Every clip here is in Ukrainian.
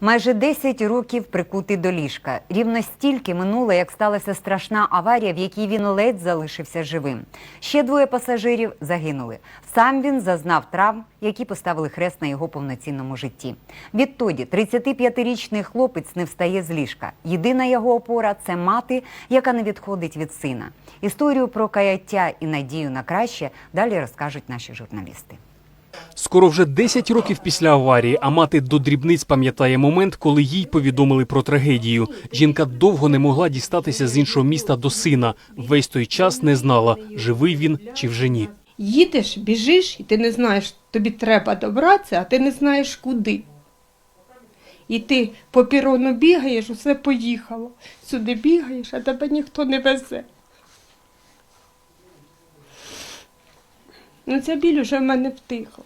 Майже 10 років прикутий до ліжка. Рівно стільки минуло, як сталася страшна аварія, в якій він ледь залишився живим. Ще двоє пасажирів загинули. Сам він зазнав травм, які поставили хрест на його повноцінному житті. Відтоді 35-річний хлопець не встає з ліжка. Єдина його опора це мати, яка не відходить від сина. Історію про каяття і надію на краще далі розкажуть наші журналісти. Скоро вже 10 років після аварії, а мати до дрібниць пам'ятає момент, коли їй повідомили про трагедію. Жінка довго не могла дістатися з іншого міста до сина. Весь той час не знала, живий він чи вже ні. Їдеш, біжиш, і ти не знаєш, тобі треба добратися, а ти не знаєш куди. І ти по пірону бігаєш, усе поїхало. Сюди бігаєш, а тебе ніхто не везе. Ну, ця біль уже в мене втихла.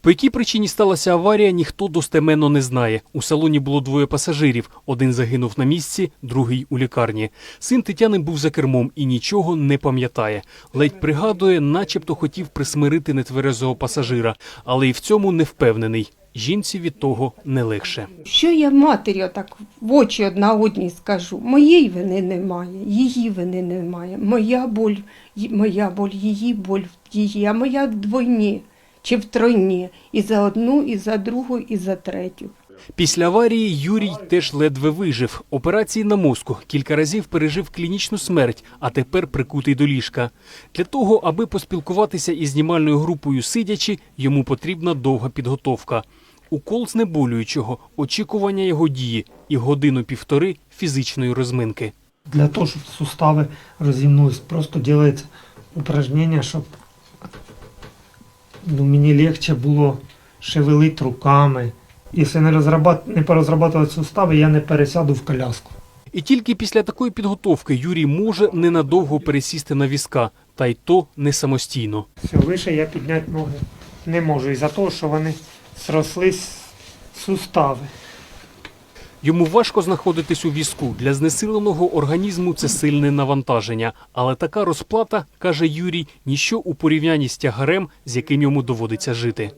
По якій причині сталася аварія, ніхто достеменно не знає. У салоні було двоє пасажирів. Один загинув на місці, другий у лікарні. Син Тетяни був за кермом і нічого не пам'ятає. Ледь пригадує, начебто хотів присмирити нетверезого пасажира, але і в цьому не впевнений. Жінці від того не легше. Що я матері так в очі одна одній скажу? Моєї вини немає, її вини немає. Моя боль, моя боль, її боль її, а моя вдвойні чи втройні. І за одну, і за другу, і за третю. Після аварії Юрій теж ледве вижив. Операції на мозку кілька разів пережив клінічну смерть, а тепер прикутий до ліжка. Для того, аби поспілкуватися із знімальною групою сидячи, йому потрібна довга підготовка. Укол знеболюючого, очікування його дії і годину-півтори фізичної розминки. Для того, щоб сустави розімнулись, просто делается упражнення, щоб ну, мені легче було шевелити руками. Якщо не, розрабат... не порозрабатувати сустави, я не пересяду в коляску. І тільки після такої підготовки Юрій може ненадовго пересісти на візка, та й то не самостійно. Все, вище я підняти ноги не можу, із-за того, що вони зрослись сустави. Йому важко знаходитись у візку. Для знесиленого організму це сильне навантаження. Але така розплата, каже Юрій, ніщо у порівнянні з тягарем, з яким йому доводиться жити.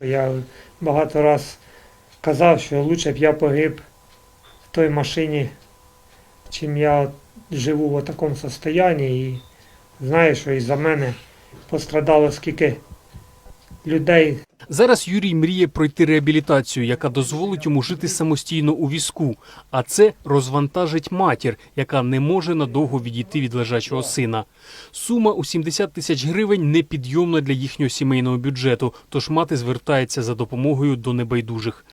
Я багато раз казав, що краще б я погиб в той машині, чим я живу в такому стані. І знаю, що із-за мене пострадало скільки людей. Зараз Юрій мріє пройти реабілітацію, яка дозволить йому жити самостійно у візку. А це розвантажить матір, яка не може надовго відійти від лежачого сина. Сума у 70 тисяч гривень непідйомна для їхнього сімейного бюджету, тож мати звертається за допомогою до небайдужих.